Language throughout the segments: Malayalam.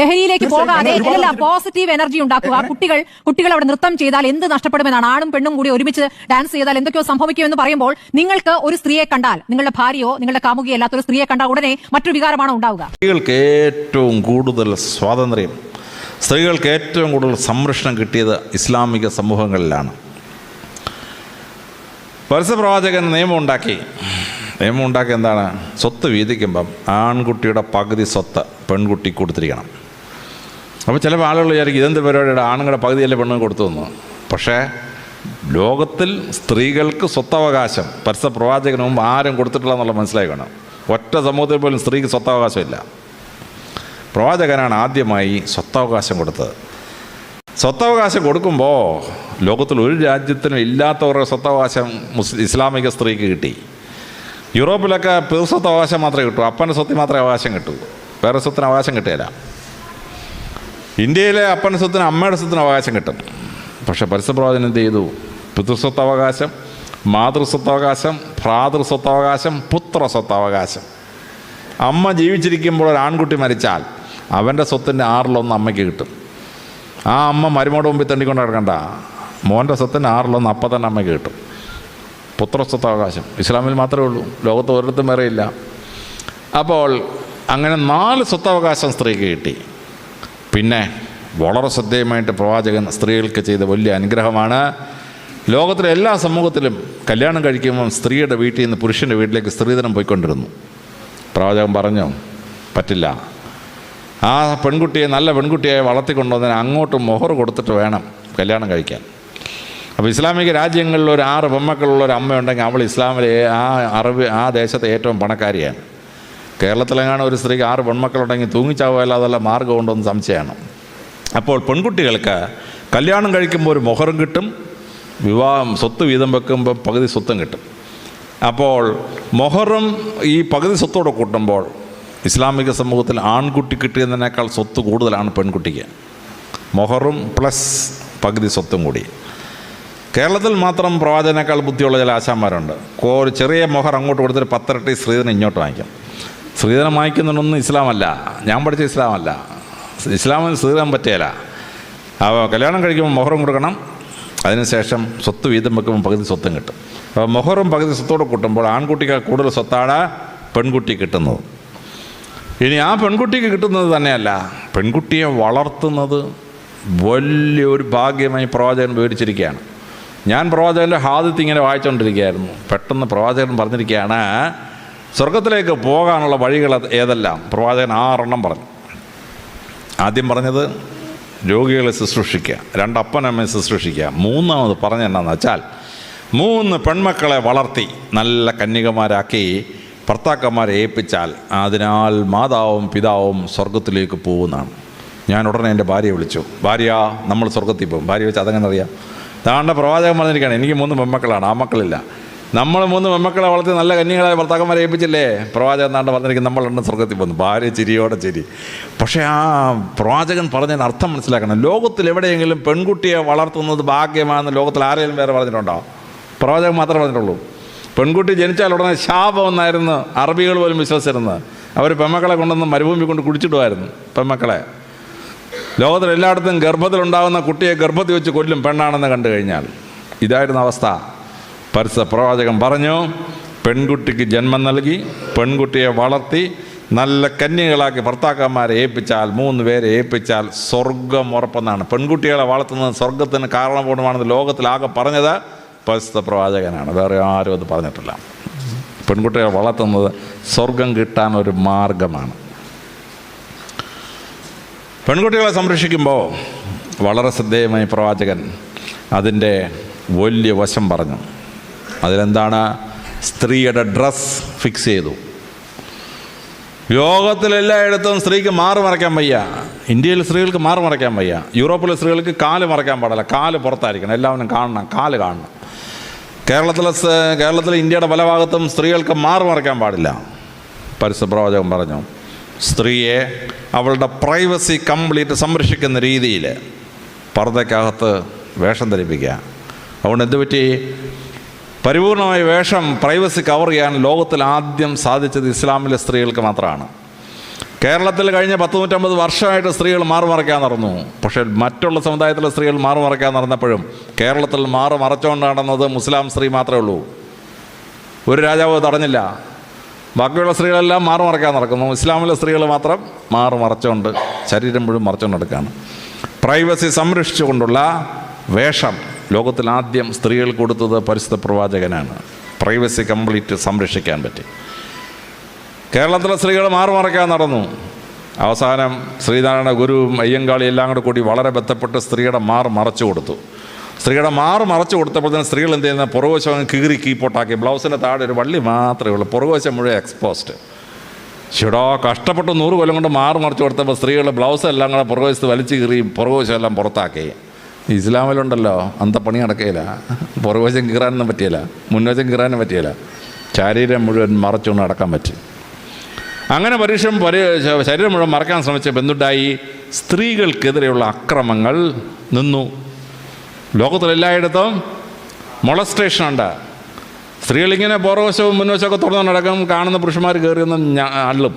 ലഹരിയിലേക്ക് പോകാതെ എല്ലാം പോസിറ്റീവ് എനർജി ഉണ്ടാക്കുക. കുട്ടികൾ കുട്ടികൾ അവിടെ നൃത്തം ചെയ്താൽ എന്ത് നഷ്ടപ്പെടുമെന്നാണ് ആണും പെണ്ണും കൂടി ഒരുമിച്ച് ഡാൻസ് ചെയ്താൽ എന്തൊക്കെയോ സംഭവിക്കുമെന്ന് പറയുമ്പോൾ നിങ്ങൾക്ക് ഒരു സ്ത്രീയെ കണ്ടാൽ നിങ്ങളുടെ ഭാര്യയോ നിങ്ങളുടെ കാമുകിയോ അല്ലാത്തൊരു സ്ത്രീയെ കണ്ടാൽ ഉടനെ മറ്റൊരു വികാരമാണോ ഉണ്ടാവുക? സ്ത്രീകൾക്ക് ഏറ്റവും കൂടുതൽ സ്വാതന്ത്ര്യം സ്ത്രീകൾക്ക് ഏറ്റവും കൂടുതൽ സംരക്ഷണം കിട്ടിയത് ഇസ്ലാമിക സമൂഹങ്ങളിലാണ്. പരസ്യപ്രവാചകൻ നിയമം ഉണ്ടാക്കി. നിയമം ഉണ്ടാക്കി എന്താണ്? സ്വത്ത് വീതിക്കുമ്പം ആൺകുട്ടിയുടെ പകുതി സ്വത്ത് പെൺകുട്ടി കൊടുത്തിരിക്കണം. അപ്പോൾ ചില ആളുകൾ വിചാരിക്കും ഇതെന്ത് പരിപാടിയുടെ? ആണുങ്ങളുടെ പകുതിയല്ലേ പെണ്ണുങ്ങൾ കൊടുത്തു തന്നു പക്ഷേ ലോകത്തിൽ സ്ത്രീകൾക്ക് സ്വത്തവകാശം പരസ്യപ്രവാചകന് മുമ്പ് ആരും കൊടുത്തിട്ടില്ല എന്നുള്ള മനസ്സിലാക്കണം ഒറ്റ സമൂഹത്തിൽ പോലും സ്ത്രീക്ക് സ്വത്തവകാശമില്ല. പ്രവാചകനാണ് ആദ്യമായി സ്വത്തവകാശം കൊടുത്തത്. സ്വത്തവകാശം കൊടുക്കുമ്പോൾ ലോകത്തിൽ ഒരു രാജ്യത്തിനും ഇല്ലാത്തവരുടെ സ്വത്തവകാശം മുസ്ലിം ഇസ്ലാമിക സ്ത്രീക്ക് കിട്ടി. യൂറോപ്പിലൊക്കെ പിതൃസ്വത്തവകാശം മാത്രമേ കിട്ടൂ. അപ്പന്റെ സ്വത്തിന് മാത്രമേ അവകാശം കിട്ടൂ. വേറെ സ്വത്തിന് അവകാശം കിട്ടുകയില്ല ഇന്ത്യയിലെ അപ്പൻ സ്വത്തിന് അമ്മയുടെ സ്വത്തിന് അവകാശം കിട്ടും. പക്ഷെ പരസ്യപ്രവാചനം എന്ത് ചെയ്തു? പിതൃസ്വത്തവകാശം മാതൃസ്വത്തവകാശം ഭ്രാതൃസ്വത്തവകാശം പുത്രസ്വത്തവകാശം. അമ്മ ജീവിച്ചിരിക്കുമ്പോൾ ഒരു ആൺകുട്ടി മരിച്ചാൽ അവന്റെ സ്വത്തിന്റെ ആറിലൊന്ന് അമ്മയ്ക്ക് കിട്ടും. ആ അമ്മ മരുമോട് മുമ്പിൽ തണ്ടിക്കൊണ്ട് നടക്കണ്ട. മോന്റെ സ്വത്തിന്റെ ആറിലൊന്ന് അപ്പം തന്നെ അമ്മയ്ക്ക് കിട്ടും. പുത്രസ്വത്തവകാശം. ഇസ്ലാമിൽ മാത്രമേ ഉള്ളൂ. ലോകത്ത് ഒരിടത്തും വേറെയില്ല. അപ്പോൾ അങ്ങനെ നാല് സ്വത്തവകാശം സ്ത്രീക്ക് കിട്ടി. പിന്നെ വളരെ ശ്രദ്ധേയമായിട്ട് പ്രവാചകൻ സ്ത്രീകൾക്ക് ചെയ്ത വലിയ അനുഗ്രഹമാണ്. ലോകത്തിലെ എല്ലാ സമൂഹത്തിലും കല്യാണം കഴിക്കുമ്പം സ്ത്രീയുടെ വീട്ടിൽ നിന്ന് പുരുഷന്റെ വീട്ടിലേക്ക് സ്ത്രീധനം പോയിക്കൊണ്ടിരുന്നു. പ്രവാചകൻ പറഞ്ഞു പറ്റില്ല. ആ പെൺകുട്ടിയെ നല്ല പെൺകുട്ടിയായി വളർത്തിക്കൊണ്ടുവന്നതിന് അങ്ങോട്ട് മൊഹർ കൊടുത്തിട്ട് വേണം കല്യാണം കഴിക്കാൻ. അപ്പോൾ ഇസ്ലാമിക രാജ്യങ്ങളിൽ ഒരു ആറ് പെമ്മക്കളുള്ള ഒരു അമ്മയുണ്ടെങ്കിൽ അവൾ ഇസ്ലാമിലെ ആ അറിവ് ആ ദേശത്തെ ഏറ്റവും പണക്കാരിയാണ്. കേരളത്തിലെങ്ങാണ് ഒരു സ്ത്രീക്ക് ആറ് പെൺമക്കളുണ്ടെങ്കിൽ തൂങ്ങിച്ചാവുകയല്ലാതല്ല മാർഗം ഉണ്ടോയെന്ന് സംശയമാണ്. അപ്പോൾ പെൺകുട്ടികൾക്ക് കല്യാണം കഴിക്കുമ്പോൾ ഒരു മൊഹറും കിട്ടും വിവാഹം സ്വത്ത് വീതം വെക്കുമ്പോൾ പകുതി സ്വത്തും കിട്ടും. അപ്പോൾ മൊഹറും ഈ പകുതി സ്വത്തോടെ കൂട്ടുമ്പോൾ ഇസ്ലാമിക സമൂഹത്തിൽ ആൺകുട്ടി കിട്ടിയതിനേക്കാൾ സ്വത്ത് കൂടുതലാണ് പെൺകുട്ടിക്ക്. മൊഹറും പ്ലസ് പകുതി സ്വത്തും കൂടി. കേരളത്തിൽ മാത്രം പ്രവാചകനേക്കാൾ ബുദ്ധിയുള്ള ചില ആശാന്മാരുണ്ട്. ഒരു ചെറിയ മൊഹർ അങ്ങോട്ട് കൊടുത്തിട്ട് പത്തരട്ടി സ്ത്രീധനം ഇങ്ങോട്ട് വാങ്ങിക്കും. സ്ത്രീധനം വാങ്ങിക്കുന്നുണ്ടൊന്നും ഇസ്ലാമല്ല. ഞാൻ പഠിച്ച ഇസ്ലാമല്ല. ഇസ്ലാമിന് സ്ത്രീധനം പറ്റിയല്ല. അപ്പോൾ കല്യാണം കഴിക്കുമ്പോൾ മൊഹറും കൊടുക്കണം. അതിനുശേഷം സ്വത്ത് വീതം വെക്കുമ്പോൾ പകുതി സ്വത്തും കിട്ടും. അപ്പോൾ മൊഹറും പകുതി സ്വത്തോടെ കൂട്ടുമ്പോൾ ആൺകുട്ടിക്ക് കൂടുതൽ സ്വത്താണ് പെൺകുട്ടി കിട്ടുന്നത്. ഇനി ആ പെൺകുട്ടിക്ക് കിട്ടുന്നത് തന്നെയല്ല. പെൺകുട്ടിയെ വളർത്തുന്നത് വലിയൊരു ഭാഗ്യമായി പ്രവാചകൻ വിവരിച്ചിരിക്കുകയാണ്. ഞാൻ പ്രവാചകന്റെ ഹാദിത്ത് ഇങ്ങനെ വായിച്ചുകൊണ്ടിരിക്കുകയായിരുന്നു പെട്ടെന്ന് പ്രവാചകൻ പറഞ്ഞിരിക്കുകയാണ് സ്വർഗത്തിലേക്ക് പോകാനുള്ള വഴികൾ ഏതെല്ലാം? പ്രവാചകൻ ആറെണ്ണം പറഞ്ഞു. ആദ്യം പറഞ്ഞത് രോഗികളെ ശുശ്രൂഷിക്കുക. രണ്ടപ്പനമ്മയെ ശുശ്രൂഷിക്കുക. മൂന്നാമത് പറഞ്ഞ എന്നാന്ന് വെച്ചാൽ മൂന്ന് പെൺമക്കളെ വളർത്തി നല്ല കന്യകമാരാക്കി ഭർത്താക്കന്മാരെ ഏൽപ്പിച്ചാൽ അതിനാൽ മാതാവും പിതാവും സ്വർഗത്തിലേക്ക് പോകുന്നതാണ്. ഞാൻ ഉടനെ എന്റെ ഭാര്യയെ വിളിച്ചു. ഭാര്യ നമ്മൾ സ്വർഗത്തിൽ പോകും. ഭാര്യ വെച്ച് അതങ്ങനെ അറിയാം താണ്ട പ്രവാചകൻ പറഞ്ഞിരിക്കുകയാണ് എനിക്ക് മൂന്ന് പെൺമക്കളാണ് ആ മക്കളില്ല നമ്മൾ മൂന്ന് മെമ്മക്കളെ വളർത്തി നല്ല കന്യകളായ ഭർത്താക്കന്മാരെ ഏൽപ്പിച്ചില്ലേ? പ്രവാചകൻ നാണ്ട് പറഞ്ഞിരിക്കും നമ്മളുണ്ട് സ്വർഗത്തിൽ പോകുന്നു. ഭാര്യ ചിരിയോടെ ചിരി. പക്ഷേ ആ പ്രവാചകൻ പറഞ്ഞതിന് അർത്ഥം മനസ്സിലാക്കണം. ലോകത്തിൽ എവിടെയെങ്കിലും പെൺകുട്ടിയെ വളർത്തുന്നത് ഭാഗ്യമാണെന്ന് ലോകത്തിൽ ആരെങ്കിലും വേറെ പറഞ്ഞിട്ടുണ്ടോ? പ്രവാചകൻ മാത്രമേ പറഞ്ഞിട്ടുള്ളൂ. പെൺകുട്ടി ജനിച്ചാൽ ഉടനെ ശാപം എന്നായിരുന്നു അറബികൾ പോലും വിശ്വസിച്ചിരുന്നത്. അവർ പെമ്മക്കളെ കൊണ്ടുവന്ന് മരുഭൂമി കൊണ്ട് കുടിച്ചിടുമായിരുന്നു പെമ്മക്കളെ ലോകത്തിൽ എല്ലായിടത്തും ഗർഭത്തിലുണ്ടാകുന്ന കുട്ടിയെ ഗർഭത്തിൽ വെച്ച് കൊല്ലും പെണ്ണാണെന്ന് കണ്ടു കഴിഞ്ഞാൽ ഇതായിരുന്നു അവസ്ഥ. പരസ്യ പ്രവാചകൻ പറഞ്ഞു പെൺകുട്ടിക്ക് ജന്മം നൽകി പെൺകുട്ടിയെ വളർത്തി നല്ല കന്യകളാക്കി ഭർത്താക്കന്മാരെ ഏൽപ്പിച്ചാൽ മൂന്ന് പേരെ ഏൽപ്പിച്ചാൽ സ്വർഗം ഉറപ്പെന്നാണ്. പെൺകുട്ടികളെ വളർത്തുന്നത് സ്വർഗത്തിന് കാരണപൂർണമാണെന്ന് ലോകത്തിലാകെ പറഞ്ഞത് പരസ്യ പ്രവാചകനാണ് വേറെ ആരും അത് പറഞ്ഞിട്ടില്ല. പെൺകുട്ടികളെ വളർത്തുന്നത് സ്വർഗം കിട്ടാൻ ഒരു മാർഗമാണ്. പെൺകുട്ടികളെ സംരക്ഷിക്കുമ്പോൾ വളരെ ശ്രദ്ധേയമായി പ്രവാചകൻ അതിന്റെ വലിയ വശം പറഞ്ഞു. അതിലെന്താണ്? സ്ത്രീയുടെ ഡ്രസ് ഫിക്സ് ചെയ്തു. ലോകത്തിലെല്ലായിടത്തും സ്ത്രീക്ക് മാറ് മറയ്ക്കാൻ വയ്യ. ഇന്ത്യയിൽ സ്ത്രീകൾക്ക് മാറ് മറയ്ക്കാൻ വയ്യ. യൂറോപ്പിലെ സ്ത്രീകൾക്ക് കാൽ മറയ്ക്കാൻ പാടില്ല. കാൽ പുറത്തായിരിക്കണം. എല്ലാവരും കാണണം. കാൽ കാണണം. കേരളത്തിലെ കേരളത്തിലെ ഇന്ത്യയുടെ പല ഭാഗത്തും സ്ത്രീകൾക്ക് മാറ് മറയ്ക്കാൻ പാടില്ല. പരസ്യപ്രവാചകൻ പറഞ്ഞു സ്ത്രീയെ അവളുടെ പ്രൈവസി കംപ്ലീറ്റ് സംരക്ഷിക്കുന്ന രീതിയിൽ പർദ്ദക്കകത്ത് വേഷം ധരിപ്പിക്കുക. അതുകൊണ്ട് എന്ത് പറ്റി? പരിപൂർണമായ വേഷം പ്രൈവസി കവർ ചെയ്യാൻ ലോകത്തിൽ ആദ്യം സാധിച്ചത് ഇസ്ലാമിലെ സ്ത്രീകൾക്ക് മാത്രമാണ്. കേരളത്തിൽ കഴിഞ്ഞ പത്ത് നൂറ്റമ്പത് വർഷമായിട്ട് സ്ത്രീകൾ മാറുമറയ്ക്കാൻ നടന്നു. പക്ഷേ മറ്റുള്ള സമുദായത്തിലെ സ്ത്രീകൾ മാറുമറയ്ക്കാൻ നടന്നപ്പോഴും കേരളത്തിൽ മാറു നടന്നത് മുസ്ലാം സ്ത്രീ മാത്രമേ ഉള്ളൂ. ഒരു രാജാവ് തടഞ്ഞില്ല ബാക്കിയുള്ള സ്ത്രീകളെല്ലാം മാറു മറയ്ക്കാൻ നടക്കുന്നു. ഇസ്ലാമിലെ സ്ത്രീകൾ മാത്രം മാറു മറച്ചുകൊണ്ട് ശരീരം മുഴുവൻ മറച്ചുകൊണ്ട് നടക്കുകയാണ്. പ്രൈവസി സംരക്ഷിച്ചുകൊണ്ടുള്ള വേഷം. ലോകത്തിൽ ആദ്യം സ്ത്രീകൾ കൊടുത്തത് പരിസ്ഥിത പ്രവാചകനാണ്. പ്രൈവസി കംപ്ലീറ്റ് സംരക്ഷിക്കാൻ പറ്റി. കേരളത്തിലെ സ്ത്രീകൾ മാറുമറക്കാൻ നടന്നു. അവസാനം ശ്രീനാരായണ ഗുരുവും അയ്യങ്കാളി എല്ലാം കൂടെ കൂടി വളരെ ബന്ധപ്പെട്ട് സ്ത്രീയുടെ മാറ് മറച്ചു കൊടുത്തു. സ്ത്രീയുടെ മാറ് മറച്ചു കൊടുത്തപ്പോൾ സ്ത്രീകൾ എന്ത് ചെയ്യുന്ന? പുറകുവശം കീറി കീപ്പോട്ടാക്കി. ബ്ലൗസിന്റെ താഴെ ഒരു വള്ളി മാത്രമേ ഉള്ളൂ. പുറകുവശം മുഴുവൻ എക്സ്പോസ്ഡ് ചേടാ കഷ്ടപ്പെട്ട് നൂറ് കൊല്ലം കൊണ്ട് മാറ് മറച്ചു കൊടുത്തപ്പോൾ സ്ത്രീകൾ ബ്ലൗസ് എല്ലാം കൂടെ പുറകുവശത്ത് വലിച്ചു കീറി പുറകുവശം എല്ലാം പുറത്താക്കി. ഇസ്ലാമിലുണ്ടല്ലോ പണി നടക്കുകയില്ല പുറകുവശം കീറാനൊന്നും പറ്റിയില്ല മുൻവശം കീറാനും പറ്റിയില്ല ശരീരം മുഴുവൻ മറച്ചുകൊണ്ട് നടക്കാൻ പറ്റി. അങ്ങനെ പരീക്ഷം ശരീരം മുഴുവൻ മറക്കാൻ ശ്രമിച്ച ബന്ധുണ്ടായി സ്ത്രീകൾക്കെതിരെയുള്ള അക്രമങ്ങൾ നിന്നു. ലോകത്തിലെല്ലായിടത്തും മൊളസ്ട്രേഷൻ ഉണ്ട്. സ്ത്രീകളിങ്ങനെ പുറവശവും മുൻവശമൊക്കെ തുറന്നു നടക്കും കാണുന്ന പുരുഷന്മാർ കയറിയൊന്നും അള്ളും.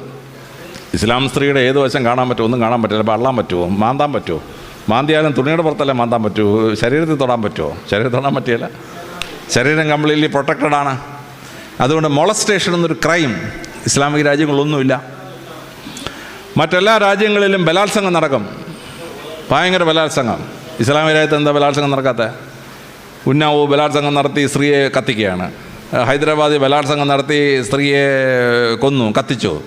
ഇസ്ലാം സ്ത്രീയുടെ ഏത് വശം കാണാൻ പറ്റുമോ ഒന്നും കാണാൻ പറ്റില്ല. അപ്പോൾ അള്ളാൻ പറ്റുമോ? മാന്താൻ പറ്റുമോ? മാന്തിയാലും തുണിയുടെ പുറത്തല്ലേ മാന്താൻ പറ്റൂ? ശരീരത്തിൽ തൊടാൻ പറ്റുമോ ശരീരത്തിൽ തൊടാൻ പറ്റിയല്ല. ശരീരം കംപ്ലീറ്റ്ലി പ്രൊട്ടക്റ്റഡ് ആണ്. അതുകൊണ്ട് മൊളസ്റ്റേഷൻ എന്നൊരു ക്രൈം ഇസ്ലാമിക രാജ്യങ്ങളൊന്നുമില്ല മറ്റെല്ലാ രാജ്യങ്ങളിലും ബലാത്സംഗം നടക്കും. ഭയങ്കര ബലാത്സംഗം. ഇസ്ലാമിക രാജ്യത്ത് എന്താ ബലാത്സംഗം നടക്കാത്ത? ഉന്നാവോ ബലാത്സംഗം നടത്തി സ്ത്രീയെ കത്തിക്കുകയാണ്. ഹൈദരാബാദിൽ ബലാത്സംഗം നടത്തി സ്ത്രീയെ കൊന്നു കത്തിച്ചു.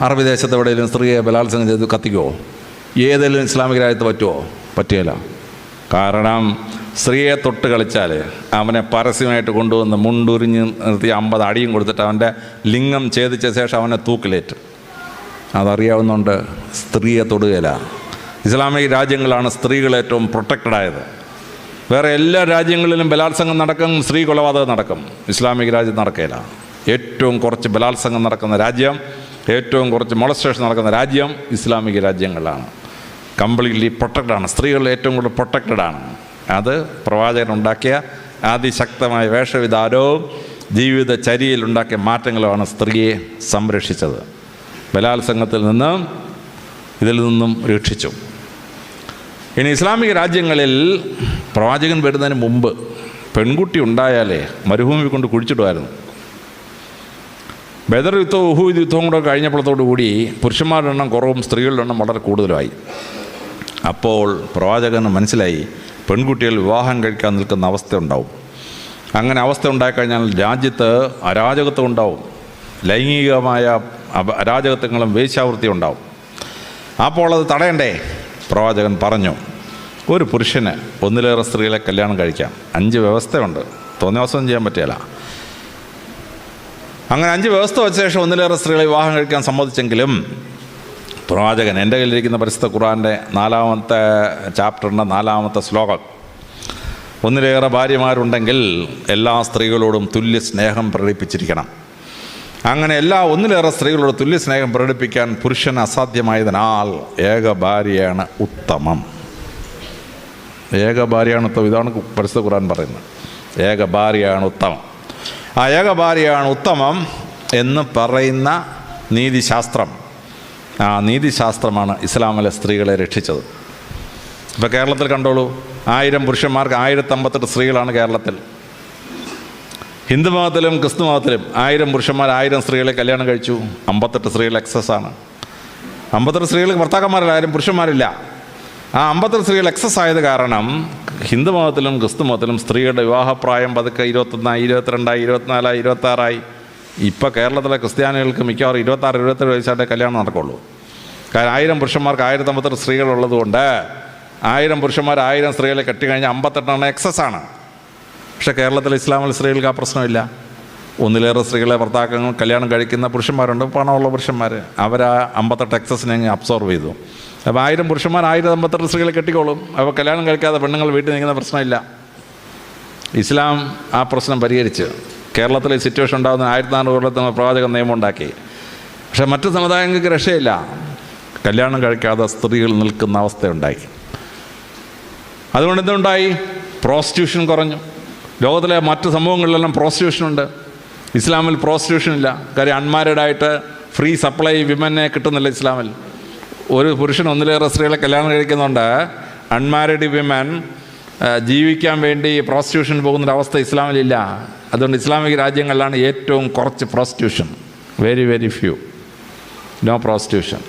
അറബി ദേശത്ത് എവിടെയെങ്കിലും സ്ത്രീയെ ബലാത്സംഗം ചെയ്ത് കത്തിക്കുമോ ഏതെങ്കിലും ഇസ്ലാമിക രാജ്യത്ത് പറ്റുമോ പറ്റുകയില്ല കാരണം സ്ത്രീയെ തൊട്ട് കളിച്ചാൽ അവനെ പരസ്യമായിട്ട് കൊണ്ടുവന്ന് മുണ്ടുരിഞ്ഞ് നിർത്തി അമ്പത് അടിയും കൊടുത്തിട്ട് അവന്റെ ലിംഗം ഛേദിച്ച ശേഷം അവനെ തൂക്കിലേറ്റ്. അതറിയാവുന്നതുകൊണ്ട് സ്ത്രീയെ തൊടുകയില്ല. ഇസ്ലാമിക രാജ്യങ്ങളാണ് സ്ത്രീകൾ ഏറ്റവും പ്രൊട്ടക്റ്റഡ് ആയത്. വേറെ എല്ലാ രാജ്യങ്ങളിലും ബലാത്സംഗം നടക്കും സ്ത്രീ കൊലപാതകം നടക്കും. ഇസ്ലാമിക രാജ്യം നടക്കില്ല ഏറ്റവും കുറച്ച് ബലാത്സംഗം നടക്കുന്ന രാജ്യം ഏറ്റവും കുറച്ച് മൊളസ്ട്രേഷൻ നടക്കുന്ന രാജ്യം ഇസ്ലാമിക രാജ്യങ്ങളാണ്. കംപ്ലീറ്റ്ലി പ്രൊട്ടക്റ്റഡാണ്. സ്ത്രീകൾ ഏറ്റവും കൂടുതൽ പ്രൊട്ടക്റ്റഡാണ്. അത് പ്രവാചകൻ ഉണ്ടാക്കിയ അതിശക്തമായ വേഷവിധാനവും ജീവിതചര്യയിൽ ഉണ്ടാക്കിയ മാറ്റങ്ങളുമാണ് സ്ത്രീയെ സംരക്ഷിച്ചത്. ബലാത്സംഗത്തിൽ നിന്ന് ഇതിൽ നിന്നും രക്ഷിച്ചു. ഇനി ഇസ്ലാമിക രാജ്യങ്ങളിൽ പ്രവാചകൻ വരുന്നതിന് മുമ്പ് പെൺകുട്ടി ഉണ്ടായാലേ മരുഭൂമി കൊണ്ട് കുഴിച്ചിടുമായിരുന്നു. ബദർ യുദ്ധവും ഉഹൂദ് യുദ്ധവും കൂടെ കഴിഞ്ഞപ്പോഴത്തോടു കൂടി പുരുഷന്മാരുടെ എണ്ണം കുറവും സ്ത്രീകളുടെ എണ്ണം വളരെ കൂടുതലുമായി അപ്പോൾ പ്രവാചകന് മനസ്സിലായി പെൺകുട്ടികൾ വിവാഹം കഴിക്കാൻ നിൽക്കുന്ന അവസ്ഥ ഉണ്ടാവും. അങ്ങനെ അവസ്ഥ ഉണ്ടായിക്കഴിഞ്ഞാൽ രാജ്യത്ത് അരാജകത്വം ഉണ്ടാവും. ലൈംഗികമായ അരാജകത്വങ്ങളും വേശ്യാവൃത്തി ഉണ്ടാവും. അപ്പോൾ അത് തടയണ്ടേ? പ്രവാചകൻ പറഞ്ഞു ഒരു പുരുഷന് ഒന്നിലേറെ സ്ത്രീകളെ കല്യാണം കഴിക്കാം. അഞ്ച് വ്യവസ്ഥയുണ്ട്. തോന്നിയാസം ചെയ്യാൻ പറ്റിയല്ല. അങ്ങനെ അഞ്ച് വ്യവസ്ഥ വെച്ച ശേഷം ഒന്നിലേറെ സ്ത്രീകളെ വിവാഹം കഴിക്കാൻ സമ്മതിച്ചെങ്കിലും പ്രവാചകൻ എന്റെ കയ്യിലിരിക്കുന്ന പരിശുദ്ധ ഖുറാന്റെ നാലാമത്തെ ചാപ്റ്ററിന്റെ നാലാമത്തെ ശ്ലോകം. ഒന്നിലേറെ ഭാര്യമാരുണ്ടെങ്കിൽ എല്ലാ സ്ത്രീകളോടും തുല്യ സ്നേഹം പ്രകടിപ്പിച്ചിരിക്കണം. അങ്ങനെ എല്ലാ ഒന്നിലേറെ സ്ത്രീകളോട് തുല്യ സ്നേഹം പ്രകടിപ്പിക്കാൻ പുരുഷൻ അസാധ്യമായതിനാൽ ഏക ഭാര്യയാണ് ഉത്തമം. ഏക ഭാര്യയാണ് ഉത്തമം. ഇതാണ് പരിശുദ്ധ ഖുറാൻ പറയുന്നത്. ഏക ഭാര്യയാണ് ഉത്തമം. ആ ഏക ഭാര്യയാണ് ഉത്തമം എന്ന് പറയുന്ന നീതിശാസ്ത്രം ആ നീതിശാസ്ത്രമാണ് ഇസ്ലാമിലെ സ്ത്രീകളെ രക്ഷിച്ചത്. ഇപ്പോൾ കേരളത്തിൽ കണ്ടോളൂ ആയിരം പുരുഷന്മാർക്ക് ആയിരത്തമ്പത്തെട്ട് സ്ത്രീകളാണ് കേരളത്തിൽ. ഹിന്ദു മതത്തിലും ക്രിസ്തു മതത്തിലും ആയിരം പുരുഷന്മാർ ആയിരം സ്ത്രീകളെ കല്യാണം കഴിച്ചു അമ്പത്തെട്ട് സ്ത്രീകൾ എക്സസ് ആണ്. അമ്പത്തെട്ട് സ്ത്രീകൾക്ക് ഭർത്താക്കന്മാരില്ല ആരും പുരുഷന്മാരില്ല. ആ അമ്പത്തെട്ട് സ്ത്രീകൾ എക്സസ് ആയത് കാരണം ഹിന്ദു മതത്തിലും ക്രിസ്തു മതത്തിലും സ്ത്രീകളുടെ വിവാഹപ്രായം പതുക്കെ ഇരുപത്തൊന്നായി ഇരുപത്തിരണ്ടായി ഇരുപത്തിനാലായി ഇരുപത്താറായി. ഇപ്പോൾ കേരളത്തിലെ ക്രിസ്ത്യാനികൾക്ക് മിക്കവാറും ഇരുപത്താറ് ഇരുപത്തേഴ് വയസ്സായിട്ടേ കല്യാണം നടക്കുള്ളൂ. കാരണം ആയിരം പുരുഷന്മാർക്ക് ആയിരത്തി അമ്പത്തെട്ട് സ്ത്രീകളുള്ളതുകൊണ്ട് ആയിരം പുരുഷന്മാർ ആയിരം സ്ത്രീകളെ കെട്ടിക്കഴിഞ്ഞാൽ അമ്പത്തെട്ടെണ്ണം എക്സസ് ആണ്. പക്ഷേ കേരളത്തിലെ ഇസ്ലാമിൽ സ്ത്രീകൾക്ക് ആ പ്രശ്നമില്ല. ഒന്നിലേറെ സ്ത്രീകളെ ഭർത്താക്കങ്ങൾ കല്യാണം കഴിക്കുന്ന പുരുഷന്മാരുണ്ട് പണമുള്ള പുരുഷന്മാർ അവർ ആ അമ്പത്തെട്ട് എക്സസിനെ അങ്ങ് അബ്സോർവ് ചെയ്തു. അപ്പോൾ ആയിരം പുരുഷന്മാർ ആയിരത്തി അമ്പത്തെട്ട് സ്ത്രീകളെ കെട്ടിക്കോളും. അപ്പോൾ കല്യാണം കഴിക്കാതെ പെണ്ണുങ്ങൾ വീട്ടിൽ നിൽക്കുന്ന പ്രശ്നമില്ല. ഇസ്ലാം ആ പ്രശ്നം പരിഹരിച്ച്. കേരളത്തിലെ സിറ്റുവേഷൻ ഉണ്ടാകുന്ന ആയിരത്തി നാനൂറ് കൊല്ലത്തിന് പ്രവാചകൻ നിയമം ഉണ്ടാക്കി. പക്ഷേ മറ്റു സമുദായങ്ങൾക്ക് രക്ഷയില്ല. കല്യാണം കഴിക്കാതെ സ്ത്രീകൾ നിൽക്കുന്ന അവസ്ഥയുണ്ടായി അതുകൊണ്ട് എന്തുണ്ടായി? പ്രോസ്റ്റിറ്റ്യൂഷൻ കുറഞ്ഞു. ലോകത്തിലെ മറ്റു സംഭവങ്ങളിലെല്ലാം പ്രോസ്റ്റിറ്റ്യൂഷൻ ഉണ്ട്. ഇസ്ലാമിൽ പ്രോസ്റ്റിറ്റ്യൂഷൻ ഇല്ല. കാര്യം അൺമാരിഡ് ആയിട്ട് ഫ്രീ സപ്ലൈ വിമനെ കിട്ടുന്നില്ല ഇസ്ലാമിൽ. ഒരു പുരുഷൻ ഒന്നിലേറെ സ്ത്രീകളെ കല്യാണം കഴിക്കുന്നുണ്ട്. അൺമാരിഡ് വിമൻ ജീവിക്കാൻ വേണ്ടി പ്രോസ്റ്റിറ്റ്യൂഷൻ പോകുന്നൊരവസ്ഥ ഇസ്ലാമിലില്ല. അതുകൊണ്ട് ഇസ്ലാമിക രാജ്യങ്ങളിലാണ് ഏറ്റവും കുറച്ച് prostitution very very few no prostitution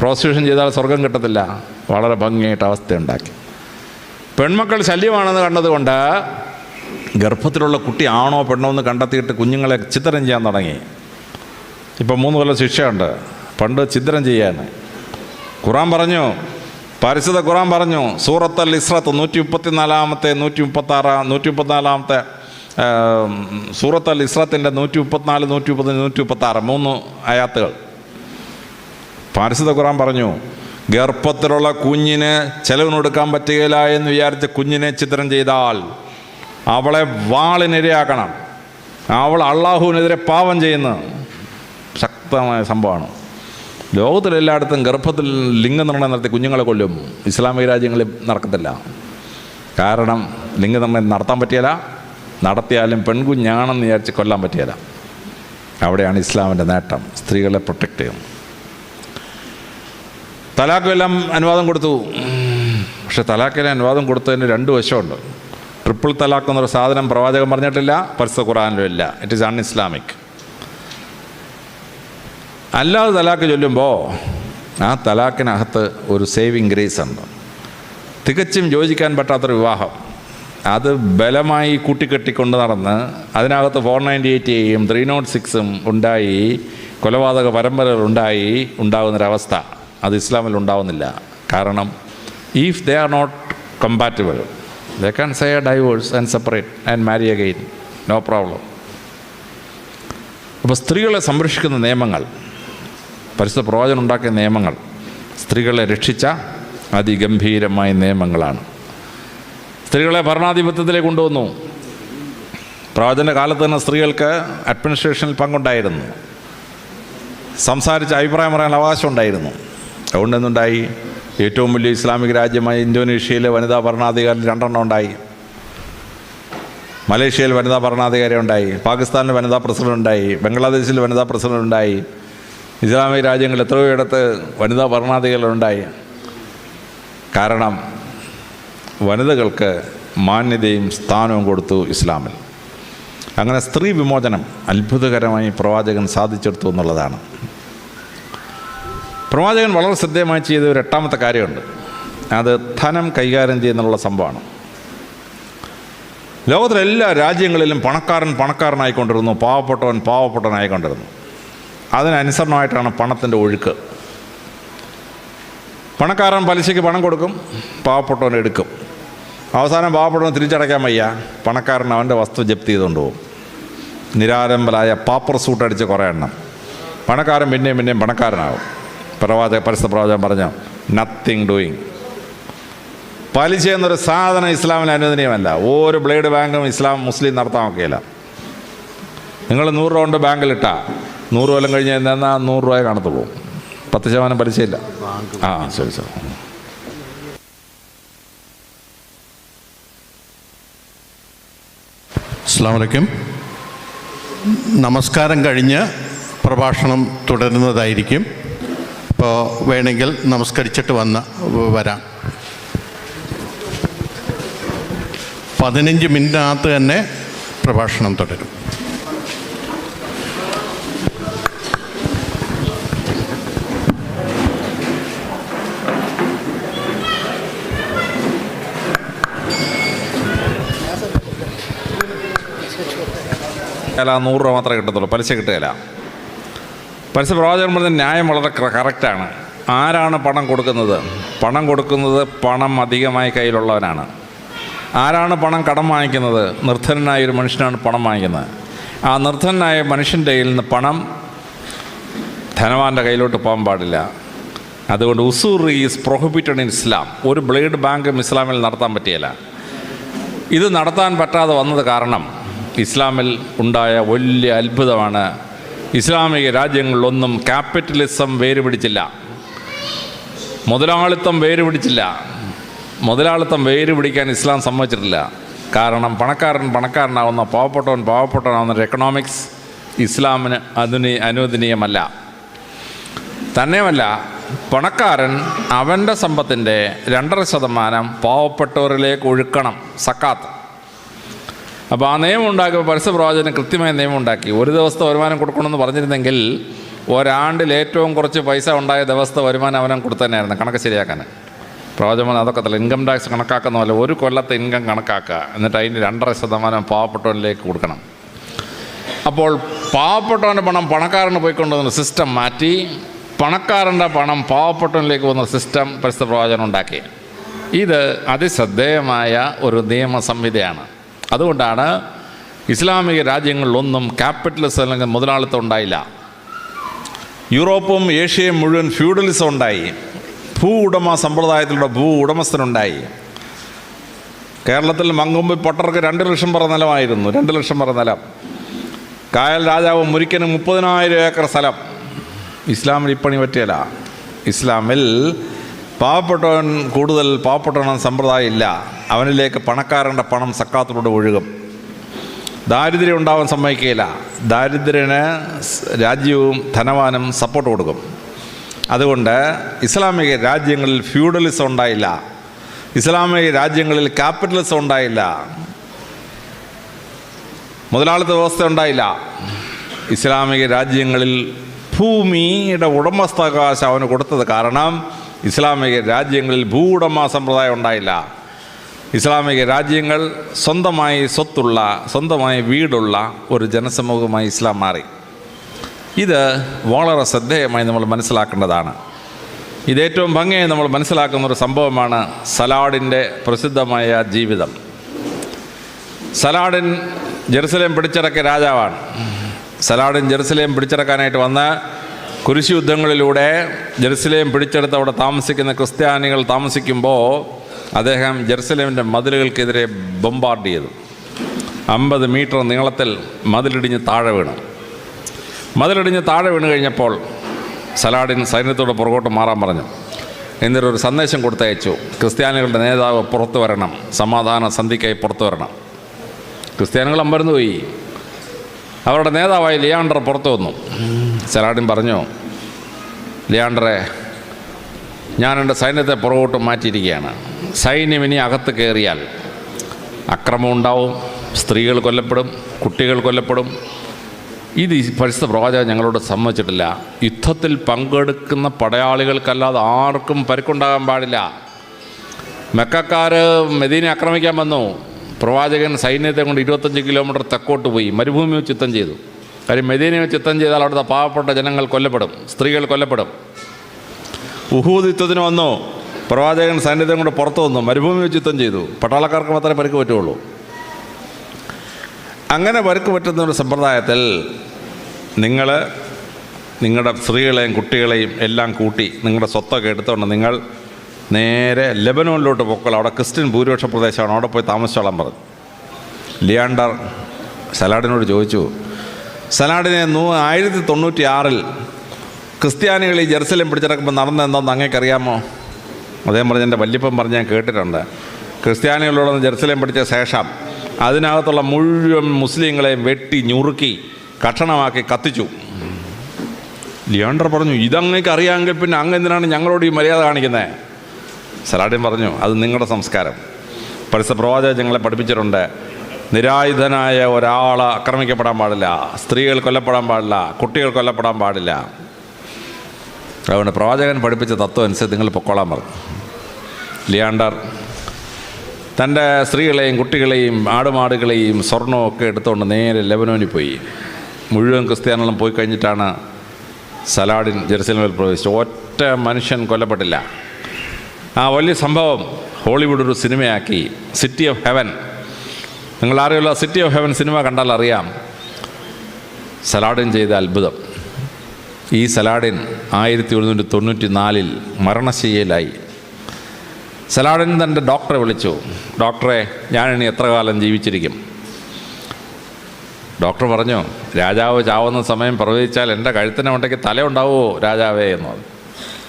prostitution ചെയ്താൽ സ്വർഗം കിട്ടത്തില്ല. വളരെ ഭംഗിയായിട്ട് അവസ്ഥയുണ്ടാക്കി. പെൺമക്കൾ ശല്യമാണെന്ന് കണ്ടതുകൊണ്ട് ഗർഭത്തിലുള്ള കുട്ടി ആണോ പെണ്ണോ എന്ന് കണ്ടെത്തിയിട്ട് കുഞ്ഞുങ്ങളെ ചിത്രം ചെയ്യാൻ തുടങ്ങി. ഇപ്പം മൂന്ന് കൊല്ലം ശിക്ഷയുണ്ട്. പണ്ട് ചിത്രം ചെയ്യാൻ ഖുറാൻ പറഞ്ഞു പരിശുദ്ധ ഖുറാൻ പറഞ്ഞു സൂറത്തൽ ഇസ്രത്ത് നൂറ്റി മുപ്പത്തിനാലാമത്തെ നൂറ്റി മുപ്പത്താറ് നൂറ്റി മുപ്പത്തിനാലാമത്തെ സൂറത്തൽ ഇസ്രത്തിന്റെ നൂറ്റി മുപ്പത്തിനാല് നൂറ്റി മുപ്പത്തഞ്ച് നൂറ്റി മുപ്പത്താറ് മൂന്ന് അയാത്തുകൾ പാരിശുദ്ധ ഖുറാൻ പറഞ്ഞു ഗർഭത്തിലുള്ള കുഞ്ഞിന് ചെലവിനൊടുക്കാൻ പറ്റുകയില്ല എന്ന് വിചാരിച്ച് കുഞ്ഞിനെ ചിത്രം ചെയ്താൽ അവളെ വാളിനിരയാക്കണം. അവൾ അള്ളാഹുവിനെതിരെ പാവം ചെയ്യുന്ന ശക്തമായ സംഭവമാണ്. ലോകത്തിലെല്ലായിടത്തും ഗർഭത്തിൽ ലിംഗനിർണയം നടത്തി കുഞ്ഞുങ്ങളെ കൊല്ലും. ഇസ്ലാമിക രാജ്യങ്ങളിൽ നടക്കത്തില്ല. കാരണം ലിംഗനിർണയം നടത്താൻ പറ്റിയല്ല. നടത്തിയാലും പെൺകുഞ്ഞാണെന്ന് വിചാരിച്ച് കൊല്ലാൻ പറ്റിയല്ല അവിടെയാണ് ഇസ്ലാമിന്റെ നേട്ടം. സ്ത്രീകളെ പ്രൊട്ടക്റ്റ് ചെയ്യും. തലാഖും എല്ലാം അനുവാദം കൊടുത്തു. പക്ഷെ തലാഖിന് അനുവാദം കൊടുത്തതിന് രണ്ട് വശമുണ്ട്. ട്രിപ്പിൾ തലാഖ് എന്നൊരു സാധനം പ്രവാചകൻ പറഞ്ഞിട്ടില്ല പരിസ ഖുറാനിലും ഇല്ല. ഇറ്റ് ഈസ് അൺ ഇസ്ലാമിക് അല്ലാതെ തലാഖ് ചൊല്ലുമ്പോൾ ആ തലാഖിനകത്ത് ഒരു സേവിങ് ഗ്രേസ് ഉണ്ട്. തികച്ചും യോജിക്കാൻ പറ്റാത്തൊരു വിവാഹം. അത് ബലമായി കൂട്ടിക്കെട്ടിക്കൊണ്ട് നടന്ന് അതിനകത്ത് ഫോർ നയന്റി എയ്റ്റിയും ത്രീ നോട്ട് സിക്സും ഉണ്ടായി കൊലപാതക പരമ്പരകൾ ഉണ്ടായി ഉണ്ടാകുന്നൊരവസ്ഥ. അത് ഇസ്ലാമിൽ ഉണ്ടാവുന്നില്ല. കാരണം if they are not compatible they can say divorce and separate and marry again no problem അപ്പോൾ സ്ത്രീകളെ സംരക്ഷിക്കുന്ന നിയമങ്ങൾ പരിശുദ്ധ പ്രവചനം ഉണ്ടാക്കിയ നിയമങ്ങൾ സ്ത്രീകളെ രക്ഷിച്ച അതിഗംഭീരമായ നിയമങ്ങളാണ്. സ്ത്രീകളെ ഭരണാധിപത്യത്തിലേക്ക് കൊണ്ടുവന്നു. പ്രവചന കാലത്ത് തന്നെ സ്ത്രീകൾക്ക് അഡ്മിനിസ്ട്രേഷനിൽ പങ്കുണ്ടായിരുന്നു. സംസാരിച്ച് അഭിപ്രായം പറയാൻ അവകാശം ഉണ്ടായിരുന്നു. അതുകൊണ്ട് എന്തുണ്ടായി? ഏറ്റവും വലിയ ഇസ്ലാമിക രാജ്യമായ ഇന്തോനേഷ്യയിലെ വനിതാ ഭരണാധികാരി രണ്ടെണ്ണം ഉണ്ടായി. മലേഷ്യയിൽ വനിതാ ഭരണാധികാരി ഉണ്ടായി. പാകിസ്ഥാനിൽ വനിതാ പ്രസിഡന്റ് ഉണ്ടായി. ബംഗ്ലാദേശിൽ വനിതാ പ്രസിഡന്റ് ഉണ്ടായി. ഇസ്ലാമിക രാജ്യങ്ങളിൽ എത്രയോ ഇടത്ത് വനിതാ ഭരണാധികാരികളുണ്ടായി കാരണം വനിതകൾക്ക് മാന്യതയും സ്ഥാനവും കൊടുത്തു ഇസ്ലാമിൽ. അങ്ങനെ സ്ത്രീ വിമോചനം അത്ഭുതകരമായി പ്രവാചകൻ സാധിച്ചെടുത്തു എന്നുള്ളതാണ്. പ്രവാചകൻ വളരെ ശ്രദ്ധേയമായി ചെയ്ത ഒരു എട്ടാമത്തെ കാര്യമുണ്ട്. അത് ധനം കൈകാര്യം ചെയ്യുന്നുള്ള സംഭവമാണ്. ലോകത്തിലെ എല്ലാ രാജ്യങ്ങളിലും പണക്കാരൻ പണക്കാരനായിക്കൊണ്ടിരുന്നു. പാവപ്പെട്ടവൻ പാവപ്പെട്ടവനായിക്കൊണ്ടിരുന്നു. അതിനനുസരണമായിട്ടാണ് പണത്തിന്റെ ഒഴുക്ക്. പണക്കാരൻ പലിശയ്ക്ക് പണം കൊടുക്കും പാവപ്പെട്ടവൻ എടുക്കും. അവസാനം പാവപ്പെടുന്ന തിരിച്ചടയ്ക്കാൻ വയ്യ. പണക്കാരൻ അവന്റെ വസ്തു ജപ്തി ചെയ്തുകൊണ്ട് പോകും. നിരാലംബലായ പാപ്പർ സൂട്ട് അടിച്ച് കുറേ എണ്ണം. പണക്കാരൻ പിന്നെയും പിന്നെയും പണക്കാരനാകും. പ്രവാചക പരസ്യ പ്രവാചകൻ പറഞ്ഞു നത്തിങ് ഡൂയിങ് പലിശ എന്നൊരു സാധനം ഇസ്ലാമിന് അനുവദനീയമല്ല. ഒരു ബ്ലേഡ് ബാങ്കും ഇസ്ലാം മുസ്ലിം നടത്താൻ ഒക്കെയില്ല നിങ്ങൾ നൂറ് രൂപ കൊണ്ട് ബാങ്കിലിട്ടാ നൂറ് കൊല്ലം കഴിഞ്ഞ് എന്നാൽ നൂറ് രൂപയെ കാണത്തുള്ളൂ. പത്ത് ശതമാനം പലിശയില്ല. ആ ശരി ശരി. അസ്സാം വലൈക്കും നമസ്കാരം കഴിഞ്ഞ് പ്രഭാഷണം തുടരുന്നതായിരിക്കും. ഇപ്പോൾ വേണമെങ്കിൽ നമസ്കരിച്ചിട്ട് വന്ന് വരാം. പതിനഞ്ച് മിനിറ്റിനകത്ത് തന്നെ പ്രഭാഷണം തുടരും. അല്ല നൂറ് രൂപ മാത്രമേ കിട്ടത്തുള്ളൂ. പലിശ കിട്ടുകയില്ല. പലിശ പ്രവാചകൻ പറഞ്ഞ ന്യായം വളരെ കറ- കറക്റ്റാണ് ആരാണ് പണം കൊടുക്കുന്നത്? പണം കൊടുക്കുന്നത് പണം അധികമായി കയ്യിലുള്ളവനാണ്. ആരാണ് പണം കടം വാങ്ങിക്കുന്നത്? നിർധനനായ ഒരു മനുഷ്യനാണ് പണം വാങ്ങിക്കുന്നത്. ആ നിർധനനായ മനുഷ്യന്റെ കയ്യിൽ നിന്ന് പണം ധനവാന്റെ കയ്യിലോട്ട് പോകാൻ പാടില്ല. അതുകൊണ്ട് usury is prohibited in Islam ഒരു ബ്ലേഡ് ബാങ്കും ഇസ്ലാമിൽ നടത്താൻ പറ്റിയല്ല. ഇത് നടത്താൻ പറ്റാതെ വന്നത് കാരണം ഇസ്ലാമിൽ ഉണ്ടായ വലിയ അത്ഭുതമാണ്. ഇസ്ലാമിക രാജ്യങ്ങളിലൊന്നും ക്യാപിറ്റലിസം വേര് പിടിച്ചില്ല മുതലാളിത്തം വേര് പിടിച്ചില്ല മുതലാളിത്തം വേര് പിടിക്കാൻ ഇസ്ലാം സമ്മതിച്ചിട്ടില്ല. കാരണം പണക്കാരൻ പണക്കാരനാവുന്ന പാവപ്പെട്ടവൻ പാവപ്പെട്ടവനാവുന്ന ഒരു എക്കണോമിക്സ് ഇസ്ലാമിന് അതിന് അനുവദനീയമല്ല. തന്നെയുമല്ല പണക്കാരൻ അവന്റെ സമ്പത്തിന്റെ രണ്ടര ശതമാനം പാവപ്പെട്ടവരിലേക്ക് ഒഴുക്കണം സക്കാത്ത്. അപ്പോൾ ആ നിയമം ഉണ്ടാക്കിയപ്പോൾ പരസ്യപ്രവാചകന് കൃത്യമായ നിയമം ഉണ്ടാക്കി ഒരു ദിവസത്തെ വരുമാനം കൊടുക്കണമെന്ന് പറഞ്ഞിരുന്നെങ്കിൽ ഒരാണ്ടിൽ ഏറ്റവും കുറച്ച് പൈസ ഉണ്ടായ ദിവസത്തെ വരുമാനം അവനും കൊടുത്തന്നെയായിരുന്നു കണക്ക് ശരിയാക്കാൻ. പ്രവചനം അതൊക്കെ തല്ല ഇൻകം ടാക്സ് കണക്കാക്കുന്ന പോലെ ഒരു കൊല്ലത്തെ ഇൻകം കണക്കാക്കുക. എന്നിട്ട് അതിന്റെ രണ്ടര ശതമാനം പാവപ്പെട്ടവനിലേക്ക് കൊടുക്കണം. അപ്പോൾ പാവപ്പെട്ടവന്റെ പണം പണക്കാരന് പോയിക്കൊണ്ടുവന്ന സിസ്റ്റം മാറ്റി പണക്കാരന്റെ പണം പാവപ്പെട്ടവനിലേക്ക് പോകുന്ന സിസ്റ്റം പരിസ്ഥിതി പ്രവചനം ഉണ്ടാക്കി. ഇത് അതിശ്രദ്ധേയമായ ഒരു നിയമ സംഹിതയാണ് അതുകൊണ്ടാണ് ഇസ്ലാമിക രാജ്യങ്ങളിലൊന്നും ക്യാപിറ്റലിസം അല്ലെങ്കിൽ മുതലാളിത്തം ഉണ്ടായില്ല. യൂറോപ്പും ഏഷ്യയും മുഴുവൻ ഫ്യൂഡലിസം ഉണ്ടായി. ഭൂ ഉടമ സമ്പ്രദായത്തിലൂടെ ഭൂ ഉടമസ്ഥനുണ്ടായി. കേരളത്തിൽ മങ്കൊമ്പ് പൊട്ടർക്ക് രണ്ട് ലക്ഷം പറ നിലമായിരുന്നു രണ്ട് ലക്ഷം പറ നിലം. കായൽ രാജാവ് മുരിക്കന് മുപ്പതിനായിരം ഏക്കർ സ്ഥലം. ഇസ്ലാമിൽ ഇപ്പണി പറ്റിയല്ല. ഇസ്ലാമിൽ പാവപ്പെട്ടവൻ കൂടുതൽ പാവപ്പെട്ടവൻ സമ്പ്രദായം ഇല്ല. അവനിലേക്ക് പണക്കാരന്റെ പണം സക്കാത്തിലൂടെ ഒഴുകും. ദാരിദ്ര്യം ഉണ്ടാവാൻ സമ്മതിക്കുകയില്ല. ദാരിദ്ര്യന് രാജ്യവും ധനവാനും സപ്പോർട്ട് കൊടുക്കും. അതുകൊണ്ട് ഇസ്ലാമിക രാജ്യങ്ങളിൽ ഫ്യൂഡലിസം ഉണ്ടായില്ല. ഇസ്ലാമിക രാജ്യങ്ങളിൽ ക്യാപിറ്റലിസം ഉണ്ടായില്ല. മുതലാളിത്ത വ്യവസ്ഥ ഉണ്ടായില്ല. ഇസ്ലാമിക രാജ്യങ്ങളിൽ ഭൂമിയുടെ ഉടമസ്ഥാവകാശം അവന് കൊടുത്തത് കാരണം ഇസ്ലാമിക രാജ്യങ്ങളിൽ ഭൂവുടമ സമ്പ്രദായം ഉണ്ടായില്ല. ഇസ്ലാമിക രാജ്യങ്ങൾ സ്വന്തമായി സ്വത്തുള്ള സ്വന്തമായി വീടുള്ള ഒരു ജനസമൂഹമായി ഇസ്ലാം മാറി. ഇത് വളരെ ശ്രദ്ധേയമായി നമ്മൾ മനസ്സിലാക്കേണ്ടതാണ്. ഇതേറ്റവും ഭംഗിയായി നമ്മൾ മനസ്സിലാക്കുന്ന ഒരു സംഭവമാണ് സലാഡിന്റെ പ്രസിദ്ധമായ ജീവിതം. സലാഡിൻ ജെറുസലേം പിടിച്ചടക്കിയ രാജാവാണ്. സലാഡിൻ ജെറുസലേം പിടിച്ചടക്കാനായിട്ട് വന്ന് കുരിശ് യുദ്ധങ്ങളിലൂടെ ജെറുസലേം പിടിച്ചെടുത്ത് അവിടെ താമസിക്കുന്ന ക്രിസ്ത്യാനികൾ താമസിക്കുമ്പോൾ അദ്ദേഹം ജെറുസലേമിന്റെ മതിലുകൾക്കെതിരെ ബൊമ്പാർഡ് ചെയ്തു അമ്പത് മീറ്റർ നീളത്തിൽ മതിലിടിഞ്ഞ് താഴെ വീണു. മതിലിടിഞ്ഞ് താഴെ വീണ് കഴിഞ്ഞപ്പോൾ സലാഡിൻ സൈന്യത്തോട് പുറകോട്ട് മാറാൻ പറഞ്ഞു. എന്നിട്ട് ഒരു സന്ദേശം കൊടുത്തയച്ചു. ക്രിസ്ത്യാനികളുടെ നേതാവ് പുറത്തു വരണം. സമാധാന സന്ധിക്കായി പുറത്തു വരണം. ക്രിസ്ത്യാനികൾ അമ്പരന്ന് പോയി അവരുടെ നേതാവായി ലിയാണ്ടർ പുറത്തു വന്നു. സലാഡിൻ പറഞ്ഞു ലിയാണ്ടറെ ഞാൻ എന്റെ സൈന്യത്തെ പുറകോട്ട് മാറ്റിയിരിക്കുകയാണ്. സൈന്യം ഇനി അകത്ത് കയറിയാൽ അക്രമം ഉണ്ടാവും സ്ത്രീകൾ കൊല്ലപ്പെടും കുട്ടികൾ കൊല്ലപ്പെടും. ഇത് പരിസ്ഥിതി പ്രവാചകൻ ഞങ്ങളോട് സമ്മതിച്ചിട്ടില്ല. യുദ്ധത്തിൽ പങ്കെടുക്കുന്ന പടയാളികൾക്കല്ലാതെ ആർക്കും പരിക്കുണ്ടാകാൻ പാടില്ല. മെക്കക്കാർ മെദീനെ ആക്രമിക്കാൻ വന്നു. പ്രവാചകൻ സൈന്യത്തെ കൊണ്ട് ഇരുപത്തഞ്ച് കിലോമീറ്റർ തെക്കോട്ട് പോയി. മരുഭൂമി വെച്ച് ചെയ്തു. കാര്യം മെദീനെ വെച്ച് യുദ്ധം ചെയ്താൽ അവിടുത്തെ പാവപ്പെട്ട ജനങ്ങൾ കൊല്ലപ്പെടും സ്ത്രീകൾ കൊല്ലപ്പെടും. ഉഹൂദ് യുദ്ധത്തിന് വന്നു. പ്രവാചകൻ സാന്നിധ്യം കൊണ്ട് പുറത്തു വന്നു. മരുഭൂമി വെച്ച് യുദ്ധം ചെയ്തു. പട്ടാളക്കാർക്ക് മാത്രമേ പരിക്ക് പറ്റുള്ളൂ. അങ്ങനെ പരിക്ക് പറ്റുന്ന ഒരു സമ്പ്രദായത്തിൽ നിങ്ങൾ നിങ്ങളുടെ സ്ത്രീകളെയും കുട്ടികളെയും എല്ലാം കൂട്ടി നിങ്ങളുടെ സ്വത്തൊക്കെ എടുത്തുകൊണ്ട് നിങ്ങൾ നേരെ ലെബനോണിലോട്ട് പൊക്കൾ അവിടെ ക്രിസ്ത്യൻ ഭൂരിപക്ഷ പ്രദേശമാണ്. അവിടെ പോയി താമസിച്ചോളാൻ പറഞ്ഞു. ലിയാണ്ടർ സലാഡിനോട് ചോദിച്ചു സലാഡിനെ നൂ ആയിരത്തി തൊണ്ണൂറ്റി ആറിൽ ക്രിസ്ത്യാനികൾ ഈ ജെറുസലേം പിടിച്ചിറക്കുമ്പോൾ നടന്നെന്താന്ന് അങ്ങേക്കറിയാമോ? അദ്ദേഹം പറഞ്ഞ എന്റെ വല്യപ്പൻ പറഞ്ഞ് ഞാൻ കേട്ടിട്ടുണ്ട്. ക്രിസ്ത്യാനികളോടൊന്ന് ജെറുസലേം പിടിച്ച ശേഷം അതിനകത്തുള്ള മുഴുവൻ മുസ്ലിങ്ങളെയും വെട്ടി ഞുറുക്കി കഷണമാക്കി കത്തിച്ചു. ലിയാണ്ടർ പറഞ്ഞു ഇതങ്ങേക്ക് അറിയാമെങ്കിൽ പിന്നെ അങ്ങ് എന്തിനാണ് ഞങ്ങളോട് ഈ മര്യാദ കാണിക്കുന്നത് സലാഡിൻ പറഞ്ഞു അത് നിങ്ങളുടെ സംസ്കാരം. പരിസ പ്രവാചക ഞങ്ങളെ പഠിപ്പിച്ചിട്ടുണ്ട്. നിരായുധനായ ഒരാൾ ആക്രമിക്കപ്പെടാൻ പാടില്ല. സ്ത്രീകൾ കൊല്ലപ്പെടാൻ പാടില്ല. കുട്ടികൾ കൊല്ലപ്പെടാൻ പാടില്ല. അതുകൊണ്ട് പ്രവാചകൻ പഠിപ്പിച്ച തത്വം അനുസരിച്ച് നിങ്ങൾ പൊക്കോളാൻ പറഞ്ഞു ലിയാണ്ടർ തന്റെ സ്ത്രീകളെയും കുട്ടികളെയും ആടുമാടുകളെയും സ്വർണവും ഒക്കെ എടുത്തുകൊണ്ട് നേരെ ലെബനോനിൽ പോയി. മുഴുവൻ ക്രിസ്ത്യാനികളും പോയി കഴിഞ്ഞിട്ടാണ് സലാഡിൻ ജെറുസലമിൽ പ്രവേശിച്ചത്. ഒറ്റ മനുഷ്യൻ കൊല്ലപ്പെട്ടില്ല. ആ വലിയ സംഭവം ഹോളിവുഡ് ഒരു സിനിമയാക്കി. City of Heaven. നിങ്ങൾ സിറ്റി ഓഫ് ഹെവൻ സിനിമ കണ്ടാൽ അറിയാം. സലാഡിൻ ചെയ്ത അത്ഭുതം. ഈ സലാഡിൻ ആയിരത്തി ഒരുന്നൂറ്റി തൊണ്ണൂറ്റി നാലിൽ മരണശയ്യയിലായി. സലാഡിൻ തന്റെ ഡോക്ടറെ വിളിച്ചു. ഡോക്ടറെ ഞാനിനി എത്ര കാലം ജീവിച്ചിരിക്കും? ഡോക്ടർ പറഞ്ഞു രാജാവ് ചാവുന്ന സമയം പ്രവചിച്ചാൽ എന്റെ കഴുത്തിനെ ഉണ്ടെങ്കിൽ തല ഉണ്ടാവുമോ രാജാവേ? എന്ന്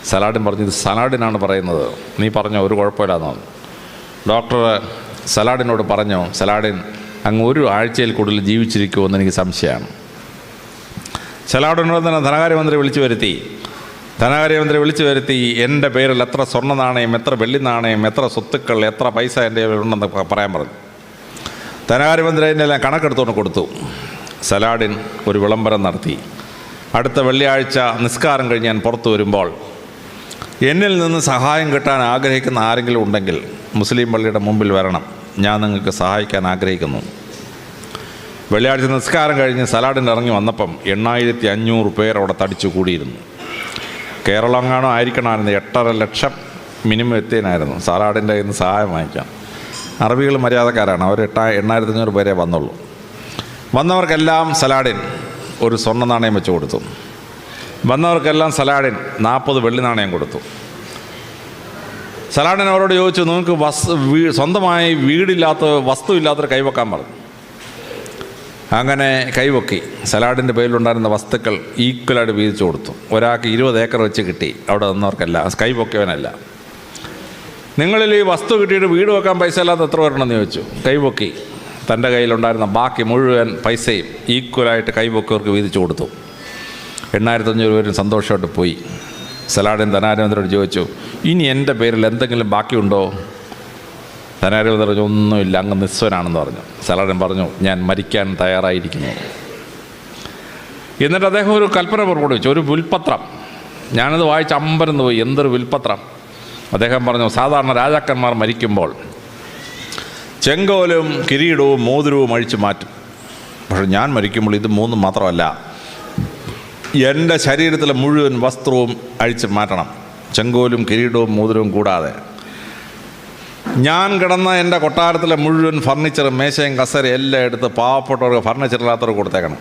സലാഡിൻ പറഞ്ഞു ഇത് സലാഡിനാണ് പറയുന്നത്. നീ പറഞ്ഞോ ഒരു കുഴപ്പമില്ലാന്ന് ഡോക്ടർ സലാഡിനോട് പറഞ്ഞു സലാഡിൻ അങ്ങ് ഒരു ആഴ്ചയിൽ കൂടുതൽ ജീവിച്ചിരിക്കുമെന്ന് എനിക്ക് സംശയമാണ്. സലാഡിനോട് തന്നെ ധനകാര്യമന്ത്രി വിളിച്ചു വരുത്തി. ധനകാര്യമന്ത്രി വിളിച്ചു വരുത്തി എന്റെ പേരിൽ എത്ര സ്വർണ നാണയം എത്ര വെള്ളി നാണയം എത്ര സ്വത്തുക്കൾ എത്ര പൈസ എന്റെ ഉണ്ടെന്ന് പറയാൻ പറഞ്ഞു. ധനകാര്യമന്ത്രി അതിന്റെ എല്ലാം കണക്കെടുത്തുകൊണ്ട് കൊടുത്തു. സലാഡിൻ ഒരു വിളംബരം നടത്തി. അടുത്ത വെള്ളിയാഴ്ച നിസ്കാരം കഴിഞ്ഞ് ഞാൻ പുറത്തു വരുമ്പോൾ എന്നിൽ നിന്ന് സഹായം കിട്ടാൻ ആഗ്രഹിക്കുന്ന ആരെങ്കിലും ഉണ്ടെങ്കിൽ മുസ്ലിം പള്ളിയുടെ മുമ്പിൽ വരണം. ഞാൻ നിങ്ങൾക്ക് സഹായിക്കാൻ ആഗ്രഹിക്കുന്നു. വെള്ളിയാഴ്ച നിസ്കാരം കഴിഞ്ഞ് സലാഡിന് ഇറങ്ങി വന്നപ്പം എണ്ണായിരത്തി അഞ്ഞൂറ് പേർ അവിടെ തടിച്ചു കൂടിയിരുന്നു. കേരളം എങ്ങാണോ ആയിരിക്കണമായിരുന്നു. എട്ടര ലക്ഷം മിനിമം എത്തിയനായിരുന്നു സലാഡിന്റെ കയ്യിൽ നിന്ന് സഹായം വാങ്ങിക്കാം. അറബികൾ മര്യാദക്കാരാണ്. അവർ എട്ടാ എണ്ണായിരത്തി അഞ്ഞൂറ് പേരെ വന്നുള്ളൂ. വന്നവർക്കെല്ലാം സലാഡിൻ ഒരു സ്വർണ നാണയം വെച്ച് കൊടുത്തു. വന്നവർക്കെല്ലാം സലാഡിൻ നാൽപ്പത് വെള്ളി നാണയം കൊടുത്തു. സലാഡിൻ അവരോട് ചോദിച്ചു നിങ്ങൾക്ക് വസ് സ്വന്തമായി വീടില്ലാത്ത വസ്തുവില്ലാത്തൊരു കൈവെക്കാൻ പറഞ്ഞു. അങ്ങനെ കൈവക്കി സലാഡിന്റെ പേരിലുണ്ടായിരുന്ന വസ്തുക്കൾ ഈക്വലായിട്ട് വീതിച്ചു കൊടുത്തു. ഒരാൾക്ക് ഇരുപത് ഏക്കർ വെച്ച് കിട്ടി. അവിടെ നിന്നവർക്കല്ല കൈവൊക്കിയവനല്ല നിങ്ങളിൽ ഈ വസ്തു കിട്ടിയിട്ട് വീട് വെക്കാൻ പൈസ ഇല്ലാത്ത എത്ര പേരുണ്ടെന്ന് ചോദിച്ചു. കൈവൊക്കി തന്റെ കയ്യിലുണ്ടായിരുന്ന ബാക്കി മുഴുവൻ പൈസയും ഈക്വലായിട്ട് കൈവൊക്കിയവർക്ക് വീതിച്ചു കൊടുത്തു. എണ്ണായിരത്തഞ്ഞൂറ് പേരും സന്തോഷമായിട്ട് പോയി. സലാഡിൻ ധനാരേന്ദ്രനോട് ചോദിച്ചു ഇനി എന്റെ പേരിൽ എന്തെങ്കിലും ബാക്കിയുണ്ടോ? ധനാരേന്ദ്രൻ പറഞ്ഞു ഒന്നുമില്ല അങ്ങ് നിസ്വനാണെന്ന് പറഞ്ഞു. സലാഡൻ പറഞ്ഞു ഞാൻ മരിക്കാൻ തയ്യാറായിരിക്കുന്നു. എന്നിട്ട് അദ്ദേഹം ഒരു കൽപ്പന പുറപ്പെടുവിച്ചു ഒരു വിൽപ്പത്രം ഞാനത് വായിച്ച് അമ്പരന്ന് പോയി എന്തൊരു വിൽപ്പത്രം അദ്ദേഹം പറഞ്ഞു സാധാരണ രാജാക്കന്മാർ മരിക്കുമ്പോൾ ചെങ്കോലും കിരീടവും മോതിരവും അഴിച്ചു മാറ്റും. പക്ഷെ ഞാൻ മരിക്കുമ്പോൾ ഇത് മൂന്നും മാത്രമല്ല എന്റെ ശരീരത്തിലെ മുഴുവൻ വസ്ത്രവും അഴിച്ച് മാറ്റണം. ചെങ്കോലും കിരീടവും മോതിരവും കൂടാതെ. ഞാൻ കിടന്ന എന്റെ കൊട്ടാരത്തിലെ മുഴുവൻ ഫർണിച്ചറും മേശയും കസേരയും എല്ലാം എടുത്ത് പാവപ്പെട്ടവർക്ക് ഫർണിച്ചർ കൊടുത്തേക്കണം.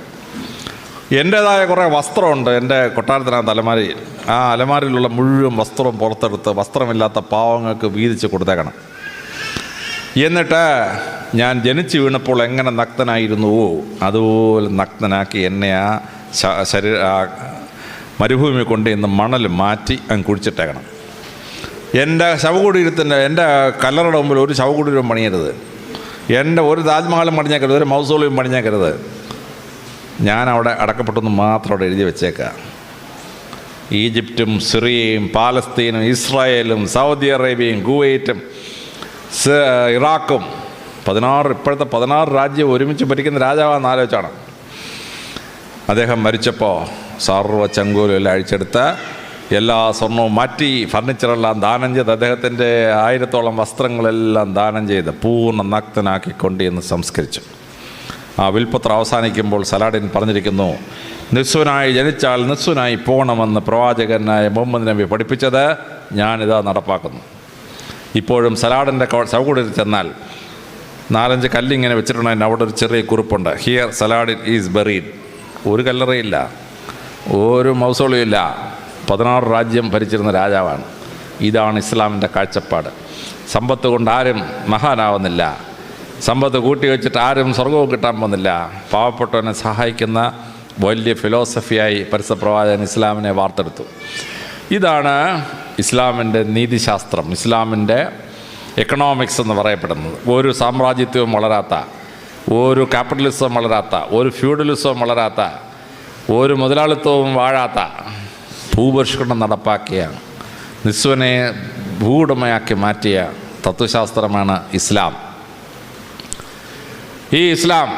എന്റേതായ കുറേ വസ്ത്രമുണ്ട് എന്റെ കൊട്ടാരത്തിനകത്ത് അലമാരയിൽ. ആ അലമാരിയിലുള്ള മുഴുവൻ വസ്ത്രവും പുറത്തെടുത്ത് വസ്ത്രമില്ലാത്ത പാവങ്ങൾക്ക് വീതിച്ച് കൊടുത്തേക്കണം. എന്നിട്ട് ഞാൻ ജനിച്ചു വീണപ്പോൾ എങ്ങനെ നഗ്നനായിരുന്നുവോ അതുപോലെ നഗ്നനാക്കി എന്നെ ആ ശരീര മരുഭൂമി കൊണ്ട് ഇന്ന് മണൽ മാറ്റി അങ്ങ് കുഴിച്ചിട്ടേക്കണം എന്റെ ശവകുടീരത്തിന്റെ എന്റെ കല്ലറയുടെ മുമ്പിൽ ഒരു ശവകുടീരം പണിയരുത്. എന്റെ ഒരു താജ്മഹലും പണിഞ്ഞേക്കരുത് ഒരു മൗസോളിയും പണിഞ്ഞേക്കരുത്. ഞാൻ അവിടെ അടക്കപ്പെട്ടെന്ന് മാത്രം അവിടെ എഴുതി വെച്ചേക്കുക ഈജിപ്തും സിറിയയും പാലസ്തീനും ഇസ്രായേലും സൗദി അറേബ്യയും കുവൈറ്റും ഇറാഖും പതിനാറ് ഇപ്പോഴത്തെ പതിനാറ് രാജ്യം ഒരുമിച്ച് ഭരിക്കുന്ന രാജാവാണെന്ന് ആലോചിച്ചാണ്? അദ്ദേഹം മരിച്ചപ്പോൾ സർവ ചങ്കൂലെല്ലാം അഴിച്ചെടുത്ത് എല്ലാ സ്വർണവും മാറ്റി ഫർണിച്ചറെല്ലാം ദാനം ചെയ്ത് അദ്ദേഹത്തിന്റെ ആയിരത്തോളം വസ്ത്രങ്ങളെല്ലാം ദാനം ചെയ്ത് പൂർണ നഗ്നനാക്കിക്കൊണ്ട് എന്ന് സംസ്കരിച്ചു. ആ വിൽപ്പത്രം അവസാനിക്കുമ്പോൾ സലാഡിൻ പറഞ്ഞിരിക്കുന്നു നിസ്വനായി ജനിച്ചാൽ നിസ്വനായി പോകണമെന്ന് പ്രവാചകനായ മുഹമ്മദ് നബി പഠിപ്പിച്ചത് ഞാനിതാ നടപ്പാക്കുന്നു. ഇപ്പോഴും സലാഡിന്റെ ചവകുടിൽ ചെന്നാൽ നാലഞ്ച് കല്ലിങ്ങനെ വെച്ചിട്ടുണ്ടെങ്കിൽ അവിടെ ഒരു ചെറിയ കുറിപ്പുണ്ട്. ഹിയർ സലാഡിൻ ഈസ് ബറീഡ് ഒരു കല്ലറയില്ല ഒരു മൗസോളിയും ഇല്ല. പതിനാറ് രാജ്യം ഭരിച്ചിരുന്ന രാജാവാണ്. ഇതാണ് ഇസ്ലാമിന്റെ കാഴ്ചപ്പാട്. സമ്പത്ത് കൊണ്ട് ആരും മഹാനാവുന്നില്ല. സമ്പത്ത് കൂട്ടി വെച്ചിട്ട് ആരും സ്വർഗവും കിട്ടാൻ പോകുന്നില്ല. പാവപ്പെട്ടവനെ സഹായിക്കുന്ന വലിയ ഫിലോസഫിയായി പരസ്യപ്രവാചകൻ ഇസ്ലാമിനെ വാർത്തെടുത്തു. ഇതാണ് ഇസ്ലാമിന്റെ നീതിശാസ്ത്രം ഇസ്ലാമിന്റെ എക്കണോമിക്സ് എന്ന് പറയപ്പെടുന്നത്. ഒരു സാമ്രാജ്യത്വവും വളരാത്ത ഒരു ക്യാപിറ്റലിസം വളരാത്ത ഒരു ഫ്യൂഡലിസം വളരാത്ത ഒരു മുതലാളിത്വവും വാഴാത്ത ഭൂപരിഷ്കരണം നടപ്പാക്കിയ നിസ്വനെ ഭൂവുടമയാക്കി മാറ്റിയ തത്വശാസ്ത്രമാണ് ഇസ്ലാം. ഈ ഇസ്ലാം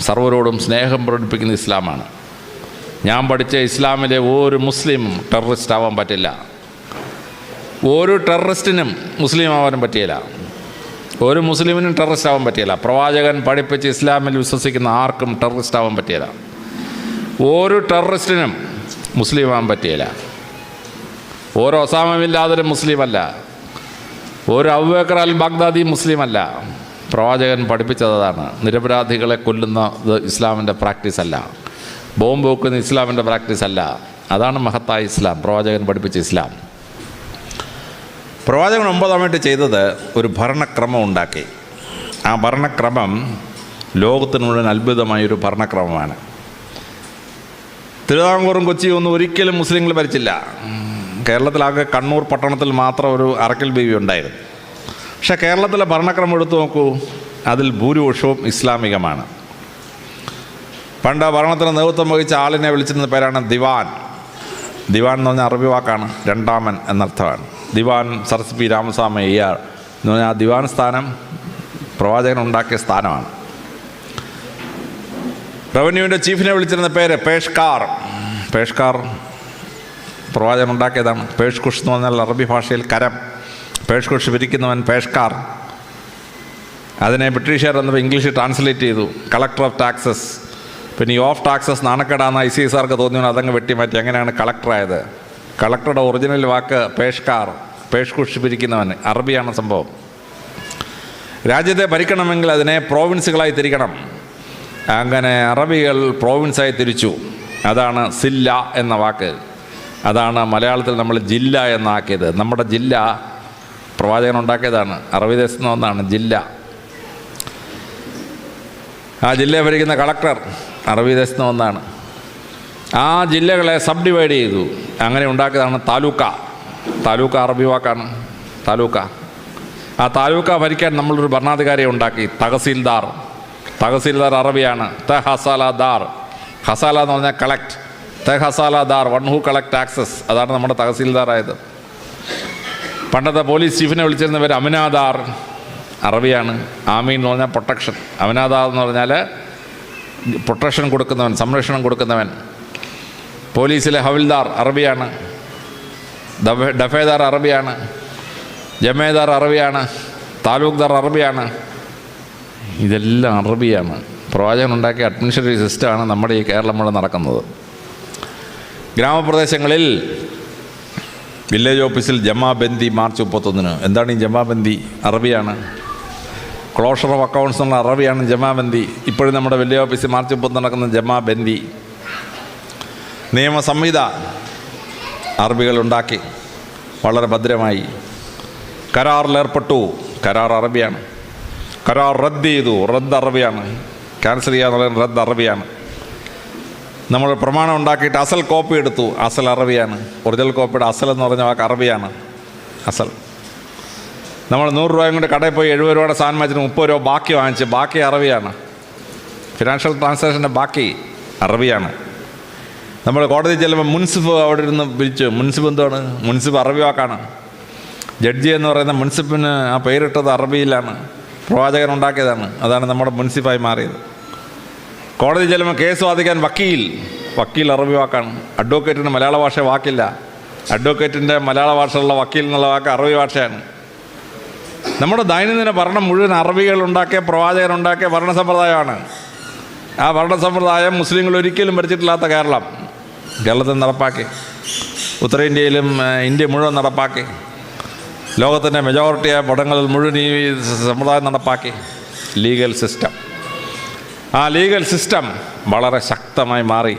സർവരോടും സ്നേഹം പ്രകടിപ്പിക്കുന്ന ഇസ്ലാമാണ്. ഞാൻ പഠിച്ച ഇസ്ലാമിലെ ഒരു മുസ്ലിം ടെററിസ്റ്റ് ആവാൻ പറ്റില്ല. ഒരു ടെററിസ്റ്റിനും മുസ്ലിം ആവാനും പറ്റിയില്ല. ഒരു മുസ്ലിമിനും ടെററിസ്റ്റ് ആവാൻ പറ്റിയില്ല. പ്രവാചകൻ പഠിപ്പിച്ച് ഇസ്ലാമിൽ വിശ്വസിക്കുന്ന ആർക്കും ടെററിസ്റ്റ് ആവാൻ പറ്റിയില്ല. ഒരു ടെററിസ്റ്റിനും മുസ്ലിം ആവാൻ പറ്റിയില്ല. ഒരു ഒസാമില്ലാതൊരു മുസ്ലിമല്ല. ഒരു അബുബക്കർ അൽ ബാഗ്ദാദി മുസ്ലിം അല്ല പ്രവാചകൻ പഠിപ്പിച്ചതാണ്. നിരപരാധികളെ കൊല്ലുന്ന ഇത് ഇസ്ലാമിന്റെ പ്രാക്ടീസ് അല്ല. ബോംബ് വെക്കുന്ന ഇസ്ലാമിന്റെ പ്രാക്ടീസ് അല്ല. അതാണ് മഹത്തായ ഇസ്ലാം. പ്രവാചകൻ പഠിപ്പിച്ച ഇസ്ലാം. പ്രവാചകൻ ഒമ്പതാമായിട്ട് ചെയ്തത് ഒരു ഭരണക്രമം ഉണ്ടാക്കി. ആ ഭരണക്രമം ലോകത്തിന് മുഴുവൻ അത്ഭുതമായൊരു ഭരണക്രമമാണ്. തിരുവിതാംകൂറും കൊച്ചി ഒന്നും ഒരിക്കലും മുസ്ലിങ്ങൾ ഭരിച്ചില്ല. കേരളത്തിലാകെ കണ്ണൂർ പട്ടണത്തിൽ മാത്രം ഒരു അറക്കൽ ബീവി ഉണ്ടായിരുന്നു. പക്ഷേ കേരളത്തിലെ ഭരണക്രമം എടുത്തു നോക്കൂ അതിൽ ഭൂരിപക്ഷവും ഇസ്ലാമികമാണ്. പണ്ട് ഭരണത്തിന് നേതൃത്വം വഹിച്ച ആളിനെ വിളിച്ചിരുന്ന പേരാണ് ദിവാൻ. ദിവാൻ എന്ന് പറഞ്ഞാൽ അറബി വാക്കാണ് രണ്ടാമൻ എന്നർത്ഥമാണ്. Dewan sir C P Ramaswamy Iyer എന്ന് പറഞ്ഞാൽ ആ ദിവാൻ സ്ഥാനം പ്രവാചകൻ ഉണ്ടാക്കിയ സ്ഥാനമാണ്. റവന്യൂവിന്റെ ചീഫിനെ വിളിച്ചിരുന്ന പേര് പേഷ്കാർ. പേഷ്കാർ പ്രവാചകൻ ഉണ്ടാക്കിയതാണ് പേഷ് കുഷ് എന്ന് പറഞ്ഞാൽ അറബി ഭാഷയിൽ കരം. പേഷ് കുഷ് വിരിക്കുന്നവൻ പേഷ്കാർ. അതിനെ ബ്രിട്ടീഷുകാർ എന്നപ്പോൾ ഇംഗ്ലീഷിൽ ട്രാൻസ്ലേറ്റ് ചെയ്തു. കളക്ടർ ഓഫ് ടാക്സസ് പിന്നെ ഈ ഓഫ് ടാക്സസ് നാണക്കേടാന്ന് ഐ സി എസ് ആർക്ക് തോന്നിയോ അതങ്ങ് വെട്ടിമാറ്റി. അങ്ങനെയാണ് കളക്ടറായത് കളക്ടറുടെ ഒറിജിനൽ വാക്ക് പേഷ്കാർ പേഷ്കുഷ് പിരിക്കുന്നവൻ. അറബിയാണ് സംഭവം. രാജ്യത്തെ ഭരിക്കണമെങ്കിൽ അതിനെ പ്രോവിൻസുകളായി തിരിക്കണം. അങ്ങനെ അറബികൾ പ്രോവിൻസായി തിരിച്ചു. അതാണ് സില്ല എന്ന വാക്ക്. അതാണ് മലയാളത്തിൽ നമ്മൾ ജില്ല എന്നാക്കിയത്. നമ്മുടെ ജില്ല പ്രവാചകൻ ഉണ്ടാക്കിയതാണ്. അറബി ദേശത്ത് നിന്ന് ഒന്നാണ് ജില്ല. ആ ജില്ലയെ ഭരിക്കുന്ന കളക്ടർ അറബി ദേശത്ത് നിന്ന് വന്നതാണ്. ആ ജില്ലകളെ സബ് ഡിവൈഡ് ചെയ്തു. അങ്ങനെ ഉണ്ടാക്കിയതാണ് താലൂക്ക. താലൂക്ക അറബി വാക്കാണ്. താലൂക്ക. ആ താലൂക്ക ഭരിക്കാൻ നമ്മളൊരു ഭരണാധികാരിയെ ഉണ്ടാക്കി. തഹസീൽദാർ. തഹസീൽദാർ അറബിയാണ്. ത ഹസാലദാർ ഹസാല എന്ന് പറഞ്ഞാൽ കളക്ട് ത ഹസാലദാർ വൺ ഹു കളക്ട് ടാക്സസ് അതാണ് നമ്മുടെ തഹസീൽദാറായത്. പണ്ടത്തെ പോലീസ് ചീഫിനെ വിളിച്ചിരുന്ന പേര് അമിനാദാർ. അറബിയാണ്. ആമീൻ എന്ന് പറഞ്ഞാൽ പ്രൊട്ടക്ഷൻ അമിനാദാർ എന്ന് പറഞ്ഞാൽ പ്രൊട്ടക്ഷൻ കൊടുക്കുന്നവൻ സംരക്ഷണം കൊടുക്കുന്നവൻ. പോലീസിലെ ഹവിൽദാർ അറബിയാണ്. ഡഫേദാർ അറബിയാണ്. ജമേദാർ അറബിയാണ്. താലൂക്ക്ദാർ അറബിയാണ്. ഇതെല്ലാം അറബിയാണ്. പ്രവാചകൻ ഉണ്ടാക്കിയ അഡ്മിനിസ്ട്രേറ്റീവ് സിസ്റ്റമാണ് നമ്മുടെ ഈ കേരളം മുഴുവൻ നടക്കുന്നത്. ഗ്രാമപ്രദേശങ്ങളിൽ വില്ലേജ് ഓഫീസിൽ ജമാബന്ദി മാർച്ച് മുപ്പത്തൊന്നിന്. എന്താണ് ഈ ജമാബന്ദി? അറബിയാണ്. ക്ലോഷർ ഓഫ് അക്കൗണ്ട്സ് എന്നുള്ള അറബിയാണ് ജമാബന്ദി. ഇപ്പോഴും നമ്മുടെ വില്ലേജ് ഓഫീസിൽ മാർച്ച് മുപ്പത്തൊന്ന് നടക്കുന്ന ജമാബന്ദി. നിയമസംഹിത അറബികൾ ഉണ്ടാക്കി വളരെ ഭദ്രമായി. കരാറിലേർപ്പെട്ടു. കരാർ അറബിയാണ്. കരാർ റദ്ദ് ചെയ്തു. റദ്ദ് അറബിയാണ്. ക്യാൻസൽ ചെയ്യുക പറയുന്നത് റദ്ദ് അറബിയാണ്. നമ്മൾ പ്രമാണം ഉണ്ടാക്കിയിട്ട് അസൽ കോപ്പി എടുത്തു. അസൽ അറബിയാണ്. ഒറിജിനൽ കോപ്പിയുടെ അസൽ എന്ന് പറഞ്ഞ വാക്ക് അറബിയാണ്. അസൽ. നമ്മൾ നൂറ് രൂപയും കൊണ്ട് കടയിൽ പോയി എഴുപത് രൂപയുടെ സാധനം വെച്ചിട്ട് മുപ്പത് രൂപ ബാക്കി വാങ്ങിച്ച്. ബാക്കി അറബിയാണ്. ഫിനാൻഷ്യൽ ട്രാൻസാക്ഷന്റെ ബാക്കി അറബിയാണ്. നമ്മൾ കോടതി ചെല്ലുമ്പോൾ മുൻസിഫ് അവിടെ ഇരുന്ന് വിളിച്ചു. മുൻസിഫ് എന്താണ് മുൻസിഫ് അറബി വാക്കാണ്. ജഡ്ജി എന്ന് പറയുന്ന മുൻസിഫിന് ആ പേരിട്ടത് അറബിയിലാണ്. പ്രവാചകൻ ഉണ്ടാക്കിയതാണ്. അതാണ് നമ്മുടെ മുൻസിഫായി മാറിയത്. കോടതി ചെല്ലുമ്പോൾ കേസ് വാദിക്കാൻ വക്കീൽ. വക്കീൽ അറബി വാക്കാണ്. അഡ്വക്കേറ്റിന് മലയാള ഭാഷ വാക്കില്ല. അഡ്വക്കേറ്റിന്റെ മലയാള ഭാഷയുള്ള വക്കീൽ എന്നുള്ള വാക്ക് അറബി ഭാഷയാണ്. നമ്മുടെ ദൈനംദിന ഭരണം മുഴുവൻ അറബികൾ ഉണ്ടാക്കിയ പ്രവാചകൻ ഉണ്ടാക്കിയ ഭരണ സമ്പ്രദായമാണ് ആ ഭരണ സമ്പ്രദായം മുസ്ലിങ്ങൾ ഒരിക്കലും ഭരിച്ചിട്ടില്ലാത്ത കേരളം. കേരളത്തിൽ നടപ്പാക്കി. ഉത്തരേന്ത്യയിലും ഇന്ത്യ മുഴുവൻ നടപ്പാക്കി. ലോകത്തിന്റെ മെജോറിറ്റിയായ പടങ്ങളിൽ മുഴുവൻ ഈ സമ്പ്രദായം നടപ്പാക്കി. Legal system. ആ ലീഗൽ സിസ്റ്റം വളരെ ശക്തമായി മാറി.